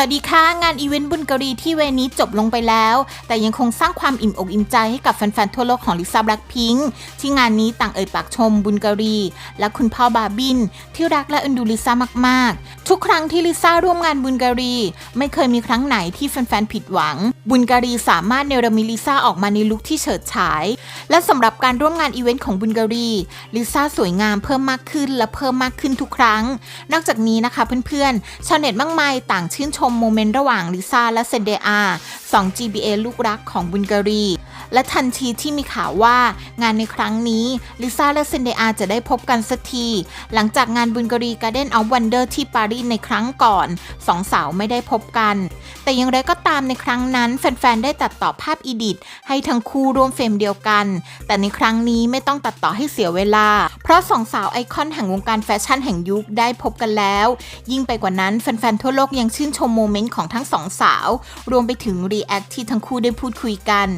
วัสดีค่ะ งานอีเวนต์บุญกรีที่เวนี้จบลงไปแล้ว แต่ยังคงสร้างความอิ่มอกอิ่มใจให้กับแฟนๆ ทั่วโลกของลิซ่าแบล็คพิงค์ที่งานนี้ต่างเอ่ยปากชมบุญกรี และคุณพ่อบาบิน ที่รักและเอ็นดูลิซ่ามากๆ ทุกครั้งที่ลิซ่าร่วมงานบุญกรี ไม่เคยมีครั้งไหนที่แฟนๆ ผิดหวัง บุญกรีสามารถเนรมิลิซ่าออกมาในลุคที่เฉิดฉาย และสำหรับการร่วมงานอีเวนต์ของบุญกรีลิซ่าสวยงามเพิ่มมากขึ้นและเพิ่มมากขึ้นทุกครั้ง นอกจากนี้นะคะเพื่อนๆชาวเน็ตมากมายต่างชื่นชมโมเมนต์ระหว่างลิซ่าและเซนเดอา2 GBA ลูกรักของบุลการี และทันทีที่มีข่าวว่างานในครั้งนี้ลิซ่าและเซนเดอาจะได้พบกันสักที หลังจากงานบุลการีการ์เด้นออฟวันเดอร์ที่ปารีสในครั้งก่อนสองสาวไม่ได้พบกัน แต่อย่างไรก็ตามในครั้งนั้น แฟนๆ ได้ตัดต่อภาพอีดิทให้ทั้งคู่ร่วมเฟรมเดียวกัน แต่ในครั้งนี้ไม่ต้องตัดต่อให้เสียเวลา เพราะสองสาวไอคอนแห่งวงการแฟชั่นแห่งยุคได้พบกันแล้ว ยิ่งไปกว่านั้นแฟนๆ ทั่วโลกยังชื่นชมโมเมนต์ของทั้งสองสาว รวมไปถึงรีแอคที่ทั้งคู่ได้พูดคุยกัน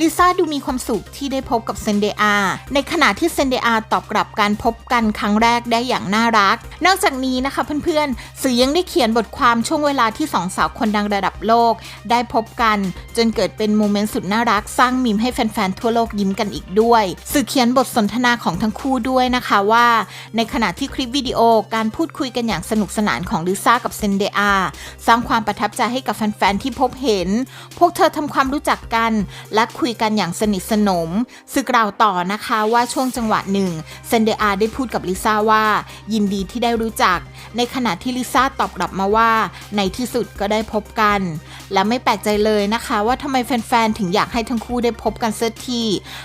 ลิซ่าดูมีความสุขที่ได้พบกับเซนเดอาในขณะที่เซนเดอาตอบกลับการพบกันครั้งแรกได้อย่างน่ารัก นอกจากนี้นะคะเพื่อนๆสื่อยังได้เขียนบทความช่วงเวลาที่สองสาวคนดังระดับโลก ได้พบกัน จนเกิดเป็นโมเมนต์สุดน่ารัก สร้างมีมให้แฟน ๆ ทั่วโลกยิ้มกันอีกด้วย สื่อเขียนบทสนทนาของทั้งคู่ด้วยนะคะว่า ในขณะที่คลิปวิดีโอการพูดคุยกันอย่างสนุกสนานของลิซ่ากับเซนเดอาสร้างความประทับใจให้กับแฟน ๆ ที่พบเห็น พวกเธอทำความรู้จักกัน และคุยกันอย่างสนิทสนมสื่อกล่าวต่อนะคะว่าช่วงจังหวะหนึ่งเซนเดอาได้พูดกับลิซ่าว่า ยินดีที่ได้รู้จัก ในขณะที่ลิซ่าตอบกลับมาว่า ในที่สุดก็ได้พบกันน และไม่แปลกใจเลยนะคะว่าทำไมแฟนๆ ถึงอยากให้ทั้งคู่ได้พบกันเสียที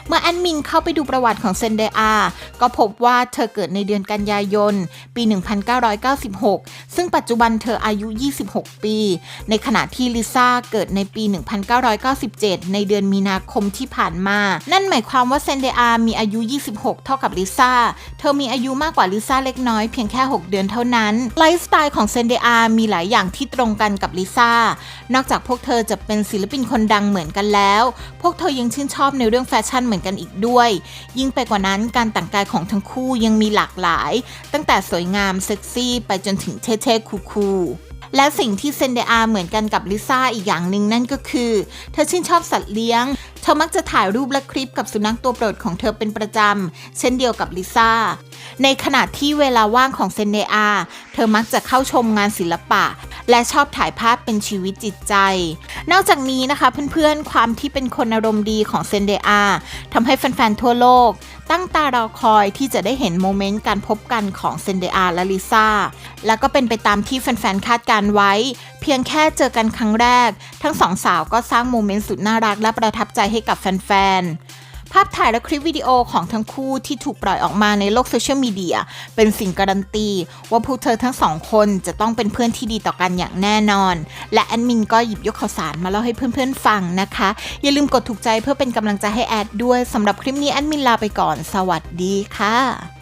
เมื่อแอดมินเข้าไปดูประวัติของเซนเดอาก็พบว่าเธอเกิดในเดือนกันยายน ปี 1996 ซึ่งปัจจุบันเธออายุ 26 ปี ในขณะที่ลิซ่าเกิดในปี 1997 ในเดือนมีนาคมที่ผ่านมา นั่นหมายความว่าเซนเดอามีอายุ 26 เท่ากับลิซ่า เธอมีอายุมากกว่าลิซ่าเล็กน้อยเพียงแค่ 6 เดือนเท่านั้น ไลฟ์สไตล์ของเซนเดอามีหลายอย่างที่ตรงกันกับลิซ่านอกจากพวกเธอจะเป็นศิลปินคนดังเหมือนกันแล้ว พวกเธอยังชื่นชอบในเรื่องแฟชั่นเหมือนกันอีกด้วย ยิ่งไปกว่านั้นการแต่งกายของทั้งคู่ยังมีหลากหลาย ตั้งแต่สวยงามเซ็กซี่ไปจนถึงเท่ๆคูลๆและสิ่งที่เซนเดอาเหมือนกันกับลิซ่าอีกอย่างหนึ่งนั่นก็คือ เธอชื่นชอบสัตว์เลี้ยง เธอมักจะถ่ายรูปและคลิปกับสุนัขตัวโปรดของเธอเป็นประจำ เช่นเดียวกับลิซ่า ในขณะที่เวลาว่างของเซนเดอา เธอมักจะเข้าชมงานศิลปะ และชอบถ่ายภาพเป็นชีวิตจิตใจ นอกจากนี้นะคะเพื่อนๆ ความที่เป็นคนอารมณ์ดีของเซนเดอาทำให้แฟนๆ ทั่วโลก ตั้งตารอคอยที่จะได้เห็นโมเมนต์การพบกันของเซนเดอาและลิซ่า แล้วก็เป็นไปตามที่แฟนๆ คาดการไว้ เพียงแค่เจอกันครั้งแรก ทั้งสองสาวก็สร้างโมเมนต์สุดน่ารักและประทับใจให้กับแฟนๆ ภาพถ่ายและคลิปวิดีโอของทั้งคู่ที่ถูกปล่อยออกมาในโลกโซเชียลมีเดียเป็นสิ่งการันตี ว่าพวกเธอทั้งสองคนจะต้องเป็นเพื่อนที่ดีต่อกันอย่างแน่นอน และแอดมินก็หยิบยกข่าวสารมาเล่าให้เพื่อนๆฟังนะคะ อย่าลืมกดถูกใจเพื่อเป็นกำลังใจให้แอดด้วยสำหรับคลิปนี้แอดมินลาไปก่อน สวัสดีค่ะ